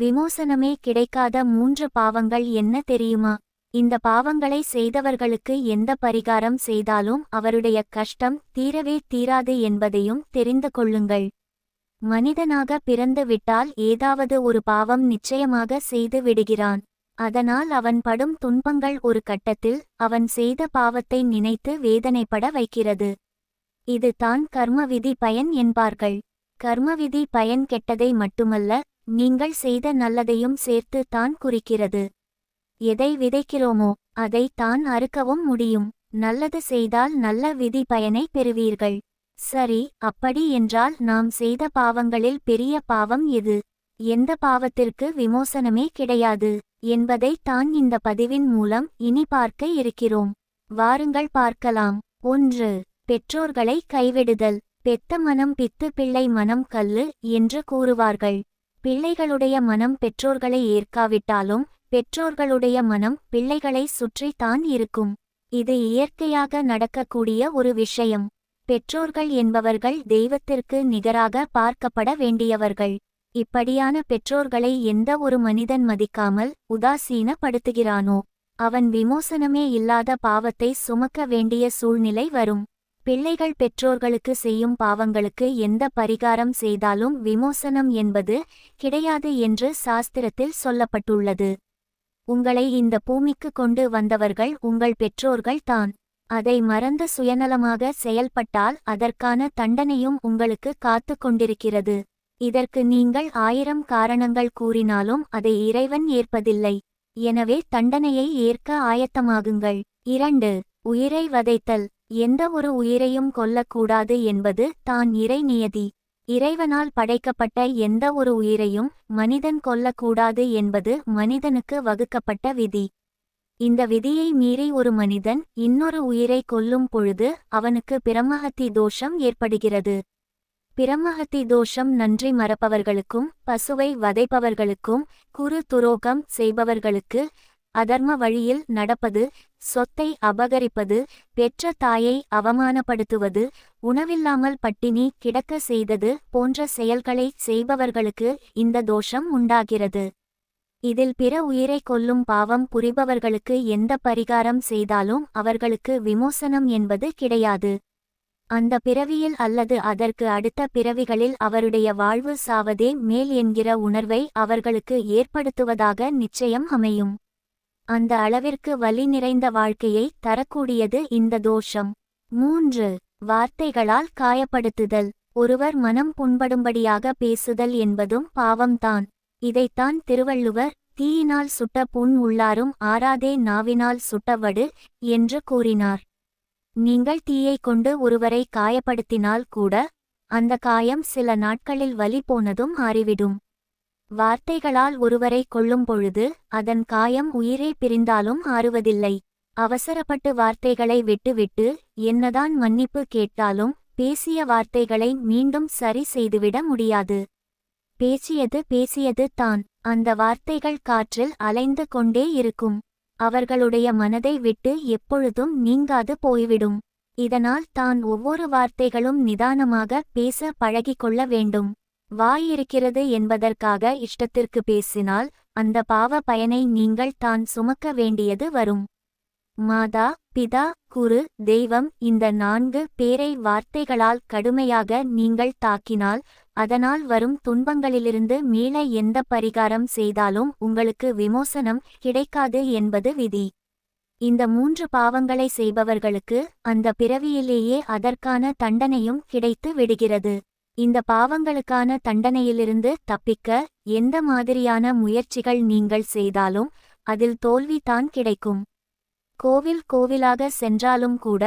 விமோசனமே கிடைக்காத மூன்று பாவங்கள் என்ன தெரியுமா? இந்த பாவங்களை செய்தவர்களுக்கு எந்த பரிகாரம் செய்தாலும் அவருடைய கஷ்டம் தீரவே தீராது என்பதையும் தெரிந்து கொள்ளுங்கள். மனிதனாக பிறந்து விட்டால் ஏதாவது ஒரு பாவம் நிச்சயமாக செய்து விடுகிறான். அதனால் அவன் படும் துன்பங்கள் ஒரு கட்டத்தில் அவன் செய்த பாவத்தை நினைத்து வேதனைப்பட வைக்கிறது. இது தான் கர்மவிதி பயன் என்பார்கள். கர்மவிதி பயன் கெட்டதை மட்டுமல்ல நீங்கள் செய்த நல்லதையும் சேர்த்து தான் குறிக்கிறது. எதை விதைக்கிறோமோ அதை தான் அறுக்கவும் முடியும். நல்லது செய்தால் நல்ல விதி பயனை பெறுவீர்கள். சரி அப்படி என்றால் நாம் செய்த பாவங்களில் பெரிய பாவம் எது? எந்த பாவத்திற்கு விமோசனமே கிடையாது என்பதை தான் இந்த பதிவின் மூலம் இனி பார்க்க இருக்கிறோம். வாருங்கள் பார்க்கலாம். ஒன்று பெற்றோர்களை கைவிடுதல். பெத்த மனம் பித்து பிள்ளை மனம் கல்லு என்று கூறுவார்கள். பிள்ளைகளுடைய மனம் பெற்றோர்களை ஏற்காவிட்டாலும் பெற்றோர்களுடைய மனம் பிள்ளைகளை சுற்றித்தான் இருக்கும். இது இயற்கையாக நடக்கக்கூடிய ஒரு விஷயம். பெற்றோர்கள் என்பவர்கள் தெய்வத்திற்கு நிகராக பார்க்கப்பட வேண்டியவர்கள். இப்படியான பெற்றோர்களை எந்த ஒரு மனிதன் மதிக்காமல் உதாசீனப்படுத்துகிறானோ அவன் விமோசனமே இல்லாத பாவத்தை சுமக்க வேண்டிய சூழ்நிலை வரும். பிள்ளைகள் பெற்றோர்களுக்கு செய்யும் பாவங்களுக்கு எந்த பரிகாரம் செய்தாலும் விமோசனம் என்பது கிடையாது என்று சாஸ்திரத்தில் சொல்லப்பட்டுள்ளது. உங்களை இந்த பூமிக்கு கொண்டு வந்தவர்கள் உங்கள் பெற்றோர்கள் தான். அதை மறந்து சுயநலமாக செயல்பட்டால் அதற்கான தண்டனையும் உங்களுக்கு காத்து கொண்டிருக்கிறது. இதற்கு நீங்கள் ஆயிரம் காரணங்கள் கூறினாலும் அதை இறைவன் ஏற்பதில்லை. எனவே தண்டனையை ஏற்க ஆயத்தமாகுங்கள். இரண்டு உயிரை வதைத்தல். எந்த ஒரு உயிரையும் கொல்லக்கூடாது என்பது தான் இறை நியதி. இறைவனால் படைக்கப்பட்ட எந்த ஒரு உயிரையும் மனிதன் கொல்லக்கூடாது என்பது மனிதனுக்கு வகுக்கப்பட்ட விதி. இந்த விதியை மீறி ஒரு மனிதன் இன்னொரு உயிரை கொல்லும் பொழுது அவனுக்கு பிரம்மஹத்தி தோஷம் ஏற்படுகிறது. பிரம்மஹத்தி தோஷம் நன்றி மறப்பவர்களுக்கும் பசுவை வதைப்பவர்களுக்கும் குறு துரோகம் செய்பவர்களுக்கு அதர்ம வழியில் நடப்பது சொத்தை அபகரிப்பது பெற்ற தாயை அவமானப்படுத்துவது உணவில்லாமல் பட்டினி கிடக்க செய்தது போன்ற செயல்களை செய்பவர்களுக்கு இந்த தோஷம் உண்டாகிறது. இதில் பிற உயிரை கொல்லும் பாவம் புரிபவர்களுக்கு எந்த பரிகாரம் செய்தாலும் அவர்களுக்கு விமோசனம் என்பது கிடையாது. அந்த பிறவியில் அல்லது அதற்கு அடுத்த பிறவிகளில் அவருடைய வாழ்வு சாவதே மேல் என்கிற உணர்வை அவர்களுக்கு ஏற்படுத்துவதாக நிச்சயம் அமையும். அந்த அளவிற்கு வலி நிறைந்த வாழ்க்கையை தரக்கூடியது இந்த தோஷம். மூன்று வார்த்தைகளால் காயப்படுத்துதல். ஒருவர் மனம் புண்படும்படியாக பேசுதல் என்பதும் பாவம்தான். இதைத்தான் திருவள்ளுவர் தீயினால் சுட்ட புண் உள்ளாரும் ஆறாதே நாவினால் சுட்டவடு என்று கூறினார். நீங்கள் தீயை கொண்டு ஒருவரை காயப்படுத்தினால் கூட அந்த காயம் சில நாட்களில் வலி போனதும் ஆறிவிடும் வார்த்தைகளால் ஒருவரை கொள்ளும் பொழுது அதன் காயம் உயிரே பிரிந்தாலும் ஆறுவதில்லை. அவசரப்பட்டு வார்த்தைகளை விட்டுவிட்டு என்னதான் மன்னிப்பு கேட்டாலும் பேசிய வார்த்தைகளை மீண்டும் சரி செய்துவிட முடியாது. பேசியது பேசியது தான் அந்த வார்த்தைகள் காற்றில் அலைந்து கொண்டே இருக்கும். அவர்களுடைய மனதை விட்டு எப்பொழுதும் நீங்காது போய்விடும். இதனால் தான் ஒவ்வொரு வார்த்தைகளும் நிதானமாக பேச பழகிக்கொள்ள வேண்டும். வாய் இருக்கிறது என்பதற்காக இஷ்டத்திற்கு பேசினால் அந்த பாவ பயனை நீங்கள் தான் சுமக்க வேண்டியது வரும். மாதா பிதா குரு தெய்வம் இந்த நான்கு பேரை வார்த்தைகளால் கடுமையாக நீங்கள் தாக்கினால் அதனால் வரும் துன்பங்களிலிருந்து மீள எந்த பரிகாரம் செய்தாலும் உங்களுக்கு விமோசனம் கிடைக்காது என்பது விதி. இந்த மூன்று பாவங்களை செய்பவர்களுக்கு அந்த பிறவியிலேயே அதற்கான தண்டனையும் கிடைத்து விடுகிறது. இந்த பாவங்களுக்கான தண்டனையிலிருந்து தப்பிக்க எந்த மாதிரியான முயற்சிகள் நீங்கள் செய்தாலும் அதில் தோல்வி தான் கிடைக்கும். கோவில் கோவிலாக சென்றாலும் கூட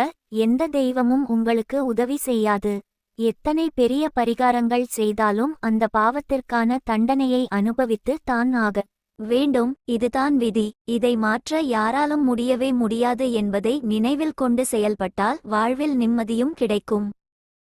எந்த தெய்வமும் உங்களுக்கு உதவி செய்யாது. எத்தனை பெரிய பரிகாரங்கள் செய்தாலும் அந்த பாவத்திற்கான தண்டனையை அனுபவித்து தான் ஆக வேண்டும். இதுதான் விதி. இதை மாற்ற யாராலும் முடியவே முடியாது என்பதை நினைவில் கொண்டு செயல்பட்டால் வாழ்வில் நிம்மதியும் கிடைக்கும்.